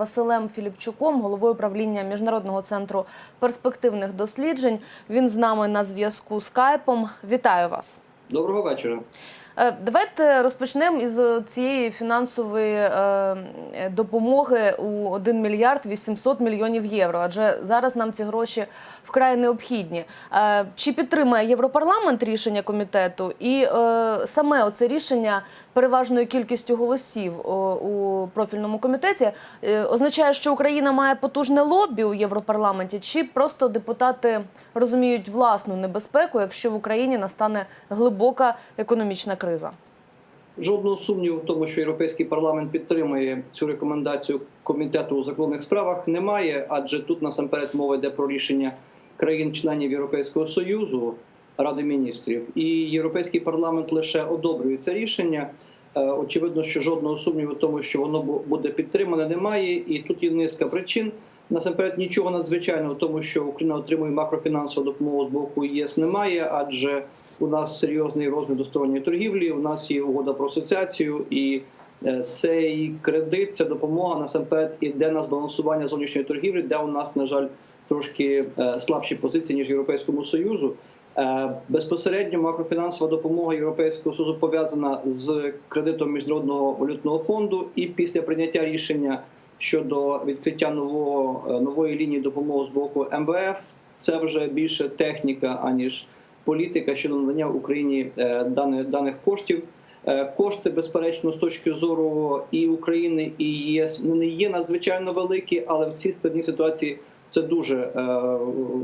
Василем Філіпчуком, головою правління міжнародного центру перспективних досліджень. Він з нами на зв'язку скайпом. Вітаю вас. Доброго вечора. Е, Давайте розпочнемо із цієї фінансової е, допомоги у 1 мільярд 800 мільйонів євро. Адже зараз нам ці гроші вкрай необхідні. Е, Чи підтримає Європарламент рішення комітету? І саме оце рішення переважною кількістю голосів у профільному комітеті означає, що Україна має потужне лобі у Європарламенті, чи просто депутати розуміють власну небезпеку, якщо в Україні настане глибока економічна криза? Жодного сумніву в тому, що європейський парламент підтримує цю рекомендацію комітету у законних справах, немає, адже тут насамперед мова йде про рішення країн-членів Європейського союзу Ради міністрів, і європейський парламент лише одобрює це рішення. Е, Очевидно, що жодного сумніву в тому, що воно буде підтримане, немає. І тут є низка причин. Насамперед, нічого надзвичайного в тому, що Україна отримує макрофінансову допомогу з боку ЄС, немає, адже у нас серйозний розмір двосторонньої торгівлі. У нас є угода про асоціацію, і е, цей кредит, ця допомога насамперед іде на збалансування зовнішньої торгівлі, де у нас, на жаль, трошки е, слабші позиції ніж Європейському Союзу. Е, Безпосередньо макрофінансова допомога Європейського Союзу пов'язана з кредитом міжнародного валютного фонду, і після прийняття рішення щодо відкриття нового е, нової лінії допомоги з боку МВФ, це вже більше техніка аніж політика щодо надання Україні е, даних даних коштів. Е, Кошти, безперечно, з точки зору і України, і ЄС не є надзвичайно великі, але в цій складній ситуації це дуже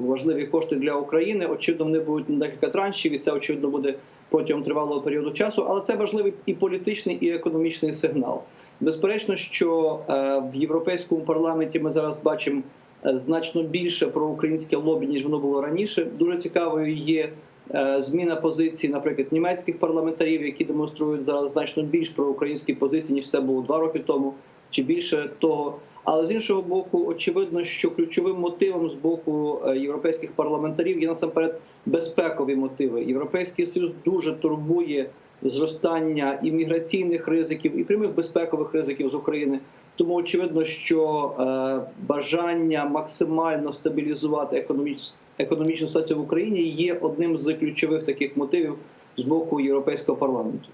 важливі кошти для України. Очевидно, вони будуть на декілька траншів, і це очевидно буде протягом тривалого періоду часу. Але це важливий і політичний, і економічний сигнал. Безперечно, що е, в європейському парламенті ми зараз бачимо е, значно більше про українське лобі, ніж воно було раніше. Дуже цікавою є е, зміна позицій, наприклад, німецьких парламентарів, які демонструють зараз значно більш про українські позиції, ніж це було два роки тому, чи більше того. Але з іншого боку, очевидно, що ключовим мотивом з боку європейських парламентарів є насамперед безпекові мотиви. Європейський союз дуже турбує зростання і міграційних ризиків, і прямих безпекових ризиків з України. Тому очевидно, що е, бажання максимально стабілізувати економіч, економічну ситуацію в Україні є одним з ключових таких мотивів з боку європейського парламенту.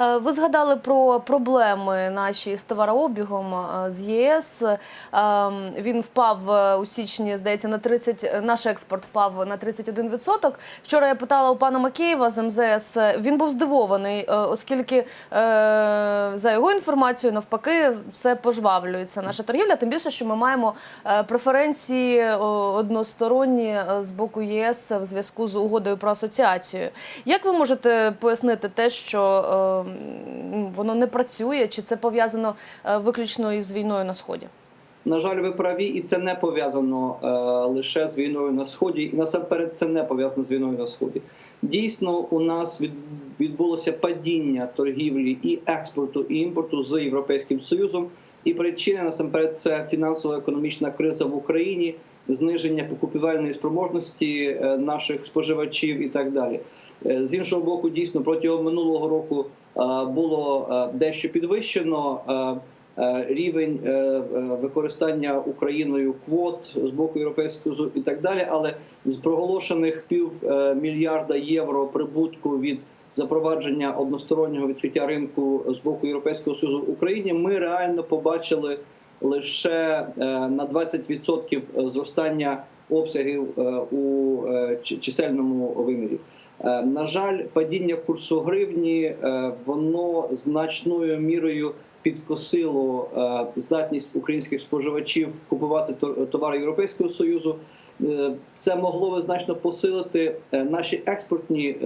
Е, Ви згадали про проблеми наші з товарообігом е, з ЄС. Е, Він впав е, у січні, здається, на 30, наш експорт впав на 31%. Вчора я питала у пана Макеєва з МЗС. Він був здивований, оскільки за його інформацією, навпаки, все пожвавлюється наша торгівля. Тим більше, що ми маємо преференції односторонні з боку ЄС в зв'язку з угодою про асоціацію. Як ви можете пояснити те, що воно не працює, чи це пов'язано е, виключно із війною на сході? На жаль, ви праві, і це не пов'язано е, лише з війною на сході. І насамперед це не пов'язано з війною на сході. Дійсно, у нас від, відбулося падіння торгівлі і експорту і імпорту з європейським союзом. І причина насамперед це фінансово-економічна криза в Україні, зниження покупівельної спроможності е, наших споживачів і так далі. Е, З іншого боку, дійсно протягом минулого року е, було е, дещо підвищено. рівень використання Україною квот з боку Європейського Союзу і так далі. Але з проголошених пів мільярда євро прибутку від запровадження одностороннього відкриття ринку з боку Європейського Союзу в Україні, ми реально побачили лише на 20% зростання обсягів у чисельному вимірі. Е, На жаль, падіння курсу гривні е, воно значною мірою підкосило е, здатність українських споживачів купувати товари Європейського союзу. Це могло би значно посилити наші експортні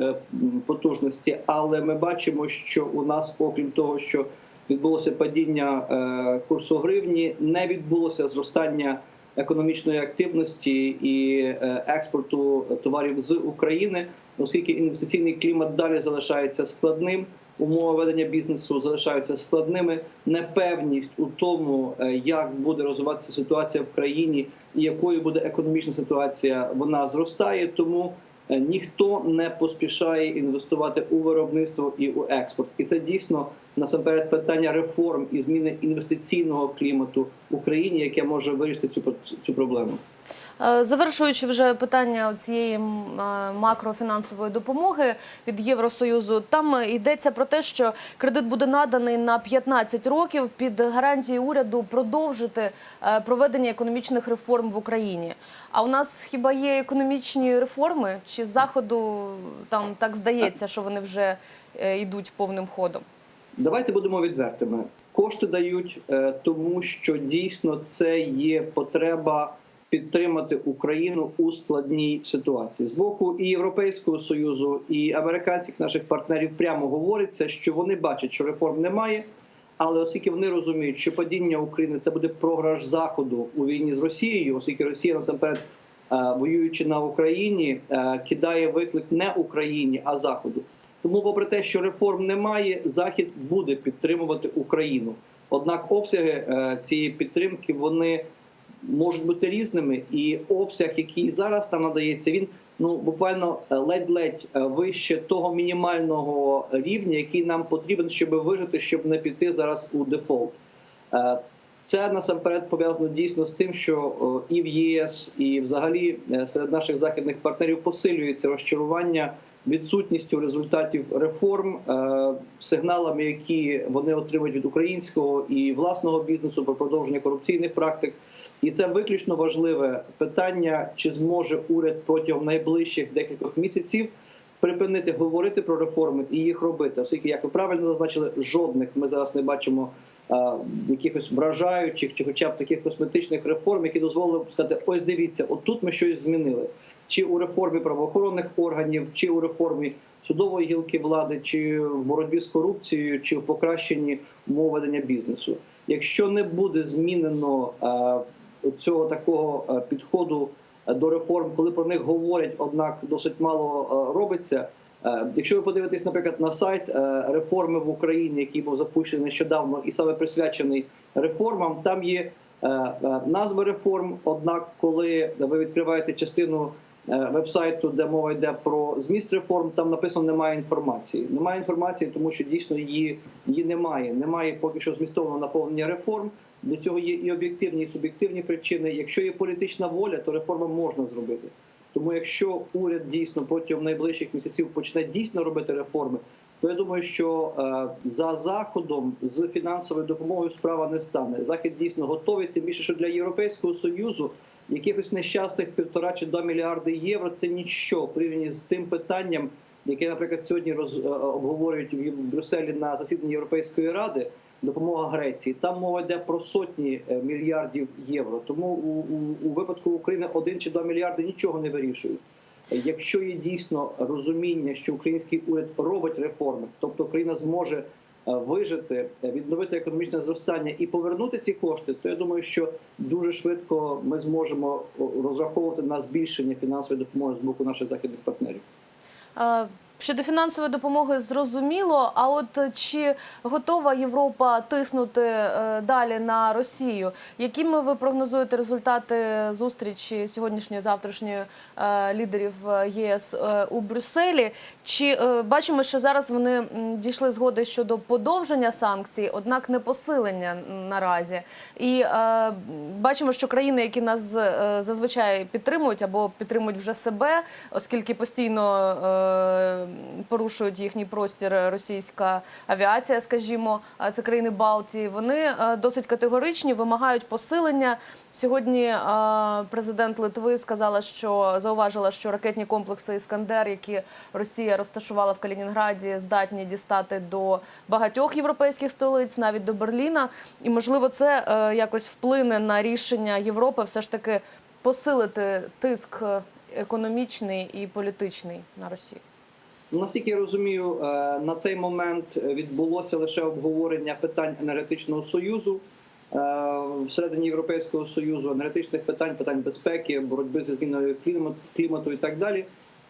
потужності, але ми бачимо, що у нас, окрім того, що відбулося падіння курсу гривні, не відбулося зростання економічної активності і експорту товарів з України, оскільки інвестиційний клімат далі залишається складним. Умови ведення бізнесу залишаються складними. Непевність у тому, е, як буде розвиватися ситуація в країні і якою буде економічна ситуація, вона зростає. Тому е, ніхто не поспішає інвестувати у виробництво і у експорт. І це дійсно насамперед питання реформ і зміни інвестиційного клімату в Україні, яке може вирішити цю цю проблему. Е, Завершуючи вже питання цієї е, макрофінансової допомоги від Євросоюзу, там е, йдеться про те, що кредит буде наданий на 15 років під гарантією уряду продовжити проведення економічних реформ в Україні. А у нас хіба є економічні реформи? Чи заходу там так здається, що вони вже йдуть повним ходом? Давайте будемо відвертими. Кошти дають тому, що дійсно це є потреба підтримати Україну у складній ситуації з боку і Європейського союзу, і американських наших партнерів прямо говориться, що вони бачать, що реформ немає. Але оскільки вони розуміють, що падіння України це буде програш заходу у війні з Росією, оскільки Росія насамперед е, воюючи на Україні, е, кидає виклик не Україні, а Заходу. Тому, попри те, що реформ немає, Захід буде підтримувати Україну. Однак обсяги е, цієї підтримки вони можуть бути різними, і обсяг, який зараз там надається, він ну буквально е, ледь-ледь е, вище того мінімального рівня, який нам потрібен, щоб вижити, щоб не піти зараз у дефолт. Е, Це насамперед пов'язано дійсно з тим, що і в ЄС, і взагалі серед наших західних партнерів посилюється розчарування відсутністю результатів реформ, е, сигналами, які вони отримують від українського і власного бізнесу про продовження корупційних практик. І це виключно важливе питання, чи зможе уряд протягом найближчих декількох місяців припинити говорити про реформи і їх робити, оскільки, як ви правильно зазначили, жодних ми зараз не бачимо якихось вражаючих чи, хоча б таких косметичних реформ, які дозволили б сказати: ось дивіться, отут ми щось змінили. Чи у реформі правоохоронних органів, чи у реформі судової гілки влади, чи в боротьбі з корупцією, чи в покращенні умов ведення бізнесу. Якщо не буде змінено е, цього такого е, підходу е, до реформ, коли про них говорять, однак досить мало е, робиться. Е, Якщо ви подивитесь, наприклад, на сайт е, реформи в Україні, який був запущений нещодавно і саме присвячений реформам, там є е, назви реформ. Однак, коли ви відкриваєте частину вебсайту, де мова йде про зміст реформ, там написано немає інформації. Немає інформації, тому що дійсно її, її немає. Немає поки що змістовного наповнення реформ. До цього є і об'єктивні, і суб'єктивні причини. Якщо є політична воля, то реформи можна зробити. Тому якщо уряд дійсно протягом найближчих місяців почне дійсно робити реформи, то я думаю, що е, за заходом з фінансовою допомогою справа не стане. Захід дійсно готовий, тим більше, що для Європейського союзу якихось нещасних півтора чи два мільярди євро це ніщо в порівнянні з тим питанням, яке, наприклад, сьогодні роз е, обговорюють в Брюсселі на засіданні Європейської ради. Допомога Греції там мова йде про сотні е, мільярдів євро. Тому у, у, у випадку України один чи два мільярди нічого не вирішують. Якщо є дійсно розуміння, що український уряд робить реформи, тобто Україна зможе е, вижити, е, відновити економічне зростання і повернути ці кошти, то я думаю, що дуже швидко ми зможемо розраховувати на збільшення фінансової допомоги з боку наших західних партнерів. Щодо фінансової допомоги зрозуміло. А от е, чи готова Європа тиснути е, далі на Росію? Якими ви прогнозуєте результати зустрічі сьогоднішньої завтрашньої е, лідерів єС у Брюсселі? Чи бачимо, що зараз вони дійшли згоди щодо подовження санкцій, однак не посилення наразі? І бачимо, що країни, які нас зазвичай підтримують або підтримують вже себе, оскільки постійно порушують їхній простір російська авіація, скажімо, це країни Балтії. Вони е, досить категоричні, вимагають посилення. Сьогодні е, президент Литви сказала, що зауважила, що ракетні комплекси Іскандер, які Росія розташувала в Калінінграді, здатні дістати до багатьох європейських столиць, навіть до Берліна. І можливо, це е, якось вплине на рішення Європи, все ж таки посилити тиск е, економічний і політичний на Росію. Наскільки я розумію, е, на цей момент відбулося лише обговорення питань енергетичного союзу е, всередині Європейського союзу, енергетичних питань, питань безпеки, боротьби зі зміною клімату, і так далі.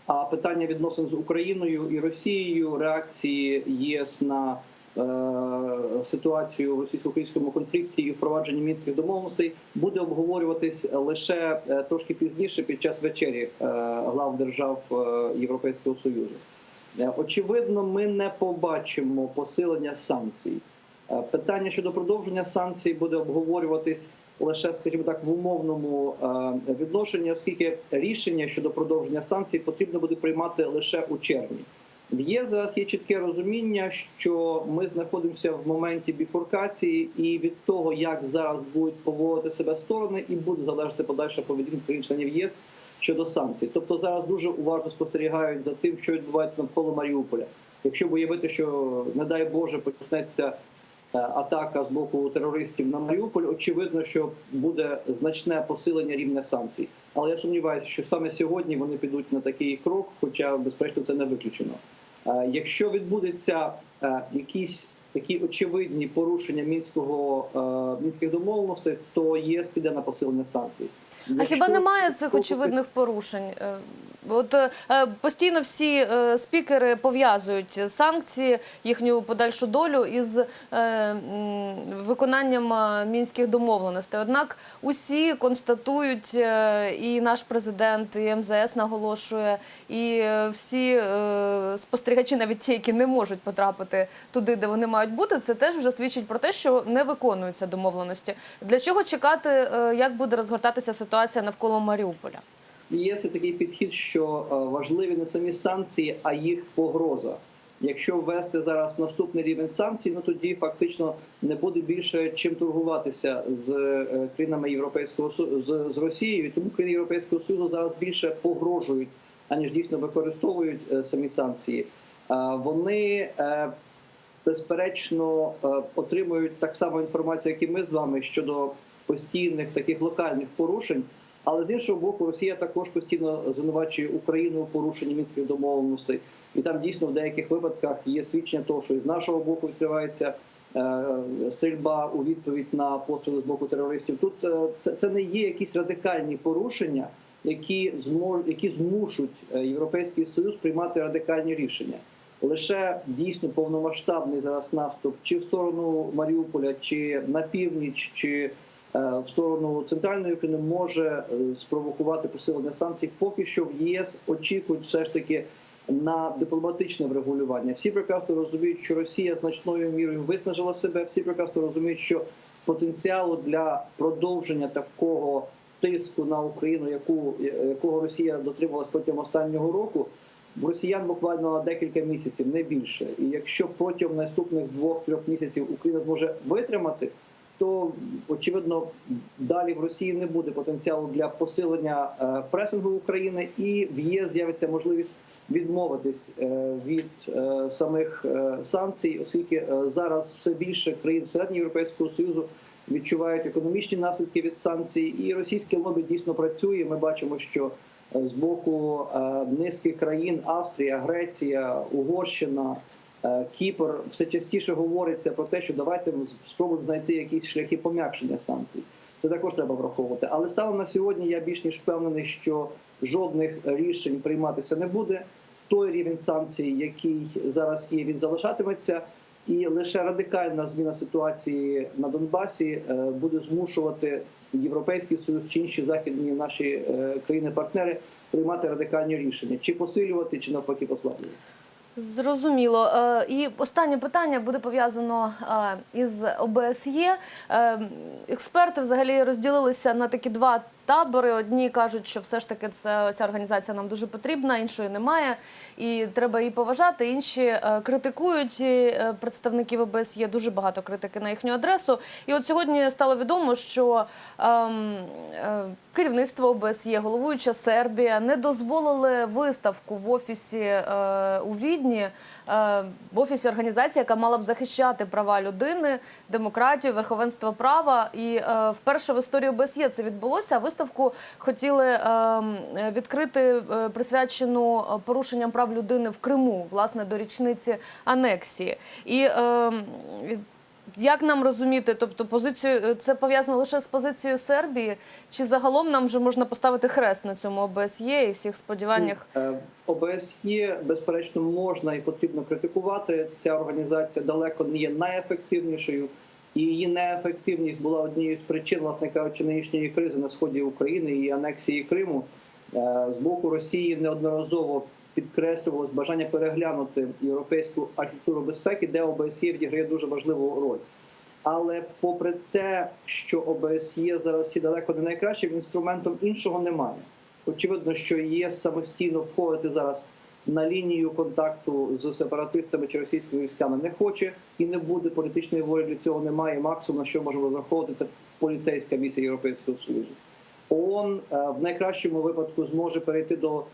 А питання відносин з Україною і Росією, реакції ЄС на е, ситуацію в російсько-українському конфлікті і впровадженні мінських домовленостей буде обговорюватись лише трошки пізніше під час вечері глав держав Європейського союзу. Е, Очевидно, ми не побачимо посилення санкцій. Е, Питання щодо продовження санкцій буде обговорюватись лише, скажімо так, в умовному е, відношенні, оскільки рішення щодо продовження санкцій потрібно буде приймати лише у червні. В ЄС зараз є чітке розуміння, що ми знаходимося в моменті біфуркації, і від того, як зараз будуть поводити себе сторони, і буде залежати подальша поведінка країн-членів ЄС щодо санкцій. Тобто зараз дуже уважно спостерігають за тим, що відбувається навколо Маріуполя. Якщо виявити, що не дай Боже почнеться е, атака з боку терористів на Маріуполь, очевидно, що буде значне посилення рівня санкцій. Але я сумніваюся, що саме сьогодні вони підуть на такий крок, хоча безперечно це не виключено. Е, Якщо відбудеться е, якісь такі очевидні порушення мінського мінських домовленостей, то ЄС піде на посилення санкцій. А хіба немає цих очевидних порушень? Е, От е, постійно всі е, спікери пов'язують санкції, їхню подальшу долю із виконанням мінських домовленостей. Однак усі констатують, і наш президент, і МЗС наголошує, і всі спостерігачі, навіть ті, які не можуть потрапити туди, де вони мають бути, це теж вже свідчить про те, що не виконуються домовленості. Для чого чекати, як буде розгортатися ситуація навколо Маріуполя? Є такий підхід, що е, важливі не самі санкції, а їх погроза. Якщо ввести зараз наступний рівень санкцій, ну тоді фактично не буде більше чим торгуватися з е, країнами Європейського з, з Росією. Тому країни Європейського Союзу зараз більше погрожують, аніж дійсно використовують е, самі санкції. Вони безперечно отримують так само інформацію, як і ми з вами щодо постійних таких локальних порушень. Але з іншого боку, Росія також постійно звинувачує Україну у порушенні мінських домовленостей, і там дійсно в деяких випадках є свідчення того, що з нашого боку відкривається е, стрільба у відповідь на постріли з боку терористів. Тут е, це, це не є якісь радикальні порушення, які змож, які змушуть е, європейський союз приймати радикальні рішення. Лише дійсно повномасштабний зараз наступ чи в сторону Маріуполя, чи на північ, чи в сторону центральної України може е, спровокувати посилення санкцій. Поки що в ЄС очікують все ж таки на дипломатичне врегулювання. Всі прекрасно розуміють, що Росія значною мірою виснажила себе. Всі прекрасно розуміють, що потенціалу для продовження такого тиску на Україну, яку якого Росія дотрималась протягом останнього року. В росіян буквально на декілька місяців, не більше. І якщо протягом наступних двох-трьох місяців Україна зможе витримати, то очевидно далі в Росії не буде потенціалу для посилення е, пресингу України, і в ЄС з'явиться можливість відмовитись е, від е, самих санкцій, оскільки зараз все більше країн середньої Європейського союзу відчувають економічні наслідки від санкцій, і російське лобі дійсно працює. Ми бачимо, що з боку низки країн Австрія, Греція, Угорщина. Е, Кіпр все частіше говориться про те, що давайте спробуємо знайти якісь шляхи пом'якшення санкцій. Це також треба враховувати. Але станом на сьогодні я більш ніж впевнений, що жодних рішень прийматися не буде. Той рівень санкцій, який зараз є, він залишатиметься, і лише радикальна зміна ситуації на Донбасі е, буде змушувати Європейський Союз чи інші західні наші е, країни-партнери приймати радикальні рішення, чи посилювати, чи навпаки послаблювати. Зрозуміло. Е, І останнє питання буде пов'язано е, із ОБСЄ. Е, Експерти взагалі розділилися на такі два табори. Одні кажуть, що все ж таки це ця організація нам дуже потрібна, іншої немає, і треба її поважати. Інші е, критикують е, представників ОБСЄ. Дуже багато критики на їхню адресу. І от сьогодні стало відомо, що ем, е, керівництво ОБСЄ, головуюча Сербія, не дозволили виставку в офісі е, у Відні, в офісі організації, яка мала б захищати права людини, демократію, верховенство права. І е, вперше в історії ОБСЄ це відбулося. Виставку хотіли ем, відкрити е, присвячену е, порушенням прав людини в Криму, власне, до річниці анексії. І ем, як нам розуміти, тобто позицію це пов'язано лише з позицією Сербії, чи загалом нам вже можна поставити хрест на цьому ОБСЄ і всіх сподіваннях? Е, ОБСЄ, безперечно, можна і потрібно критикувати. Ця організація далеко не є найефективнішою, і її неефективність була однією з причин, власне кажучи, нинішньої кризи на сході України і анексії Криму. Е, З боку Росії неодноразово підкреслювалось бажання переглянути європейську архітектуру безпеки, де ОБСЄ відіграє дуже важливу роль. Але попри те, що ОБСЄ зараз є далеко не найкращим інструментом, іншого немає. Очевидно, що ЄС самостійно входити зараз на лінію контакту з сепаратистами чи російськими військами не хоче і не буде політичної волі для цього немає. Максимум на що можемо розраховувати, це поліцейська місія Європейського Союзу. ООН е, в найкращому випадку зможе перейти до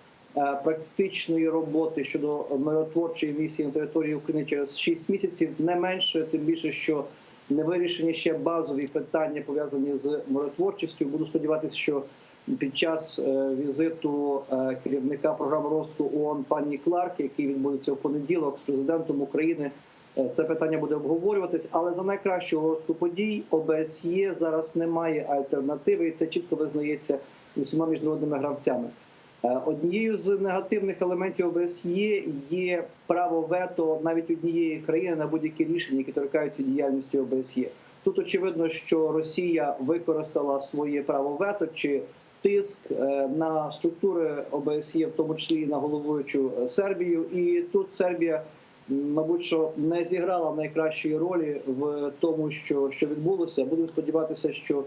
практичної роботи щодо миротворчої місії на території України через 6 місяців, не менше, тим більше, що не вирішені ще базові питання пов'язані з миротворчістю. Буду сподіватися, що під час е, візиту е, керівника програми розвитку ООН пані Кларк, який відбудеться в понеділок з президентом України. е, Це питання буде обговорюватись, але за найкращого розвитку подій ОБСЄ зараз немає альтернативи, і це чітко визнається усіма міжнародними гравцями. Е, Однією з негативних елементів ОБСЄ є право вето навіть однієї країни на будь-які рішення, які торкаються діяльності ОБСЄ. Тут очевидно, що Росія використала своє право вето чи тиск е, на структури ОБСЄ, в тому числі і на головуючу Сербію. І тут Сербія, мабуть, що не зіграла найкращої ролі в тому, що, що відбулося. Будемо сподіватися, що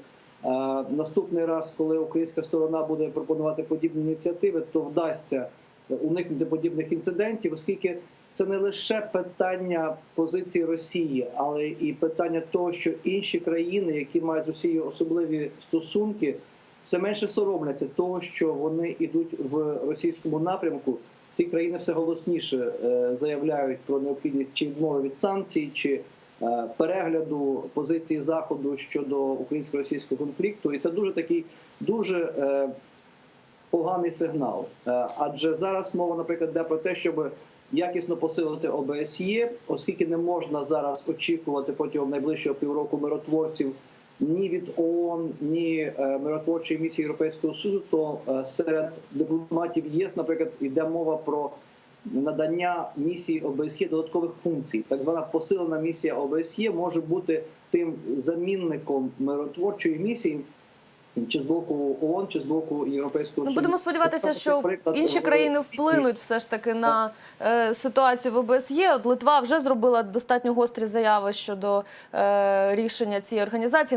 Наступний раз, коли українська сторона буде пропонувати подібні ініціативи, то вдасться уникнути подібних інцидентів, оскільки це не лише питання позиції Росії, але і питання того, що інші країни, які мають з Росією особливі стосунки, все менше соромляться того, що вони йдуть в російському напрямку. Ці країни все голосніше е, заявляють про необхідність чи відмови від санкцій, чи перегляду позиції заходу щодо українсько-російського конфлікту, і це дуже такий дуже е, поганий сигнал. Е, Адже зараз мова, наприклад, йде про те, щоб якісно посилити ОБСЄ, оскільки не можна зараз очікувати протягом найближчого півроку миротворців ні від ООН, ні е, миротворчої місії Європейського Союзу, то е, серед дипломатів ЄС, наприклад, йде мова про надання місії ОБСЄ додаткових функцій. Так звана посилена місія ОБСЄ може бути тим замінником миротворчої місії. Чи з боку ООН, чи з боку Європейського Ну, будемо сподіватися, Тобто, що інші країни вплинуть все ж таки на е, ситуацію в ОБСЄ. От Литва вже зробила достатньо гострі заяви щодо е, рішення цієї організації.